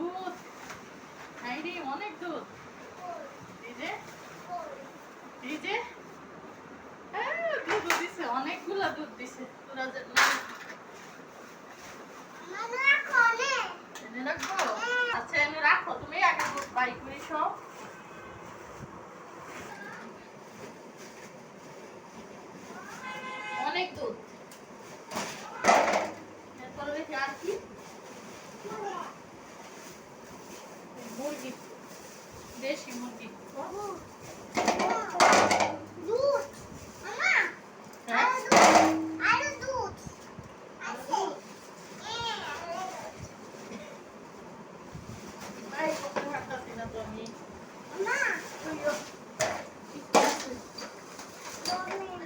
দুধ। অনেক দুধ। এই যে এই যে দুধ দিছে অনেকগুলা দুধ দিছে। তোরা যে রাখব? আচ্ছা এনে রাখো। তুমি আগে দুধ বাই করে সব অনেক দুধ। এরপরে দেখি আর কি মুরগি দেশি মুরগি হ্যাঁ এই করতে পারতাছি না তো আমি তুইও ঠিক আছে বুড়ি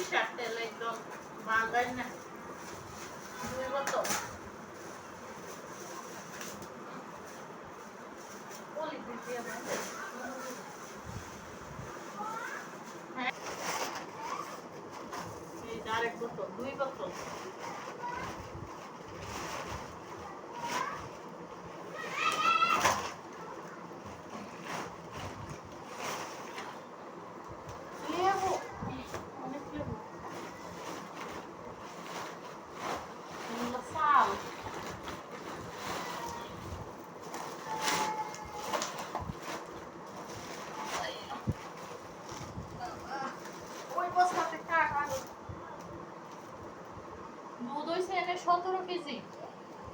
সরিষার তেল একদম বাঙালি না দুই হবে। হ্যাঁ। আরেক বোতল দুই লেবু অনেক লেবু এগুলো চাল ওই বস্তাতে কাক আলো দুধ হইছে এনে সতেরো কেজি।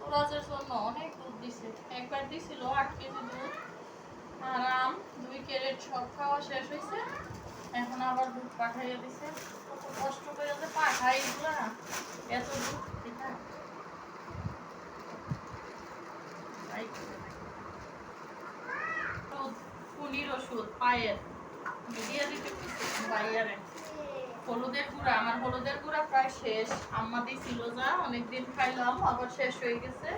তোরাজের জন্য অনেক দুধ দিছে। একবার দিছিল আট কেজি দুধ আর আম, দুই ক্যারেট সব খাওয়া শেষ হয়েছে এখন আবার দুধ পাঠাইয়া দিছে। কষ্ট করে যে পাঠাই এগুলা এত দুধ। দুধ পুনির ওষুধ, পায়ের। দিয়ে দিতে বাইয়ারে হলুদের গুঁড়া, আমার হলুদের গুঁড়া প্রায় শেষ। আম্মা দিছিল যা, অনেকদিন খাইলাম, আবার শেষ হয়ে গেছে।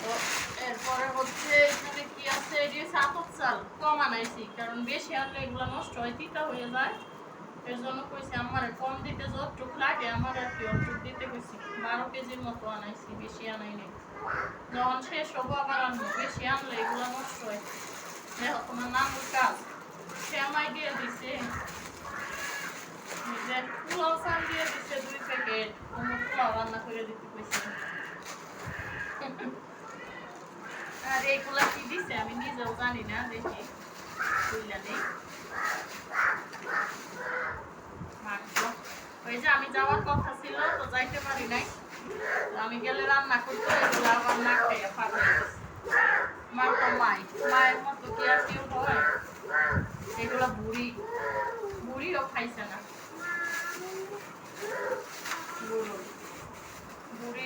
তো এরপরে হচ্ছে এখানে কি আছে? এটি হচ্ছে আতপ চাল। কম আনাইছি, কারণ বেশি আনলে এগুলো নষ্ট হয়, তিতা হয়ে যায়। এর জন্য কইছি আমার কম দিতে, যতটুক লাগে আমার আর কি অতটুক দিতে কইছি। বারো কেজির মতো আনাইছি, বেশি আনাই নাই। যখন শেষ হব আবার আনব, বেশি আনলে এগুলো নষ্ট হয়। দেখো, তোমার নানুর কাজ। শ্যামাই দিয়ে দিছে এই যে পোলাও চাল দিয়ে দিছে দুই প্যাকেট অন্য পোলাও রান্না করে দিতে কইছে আর এগুলা কি দিছে আমি নিজেও জানি না দেখি বুঝলা নেই ওই যে আমি যাওয়ার কথা ছিল তো যাইতে পারি নাই আমি গেলে রান্না করতে এগুলো আবার না খাইয়া পাঠাই গেছে তো মাই মায়ের মতো কি আর কেউ হয় এগুলো বুড়ি বুড়িও খাইছে না বুড়ো বুড়িও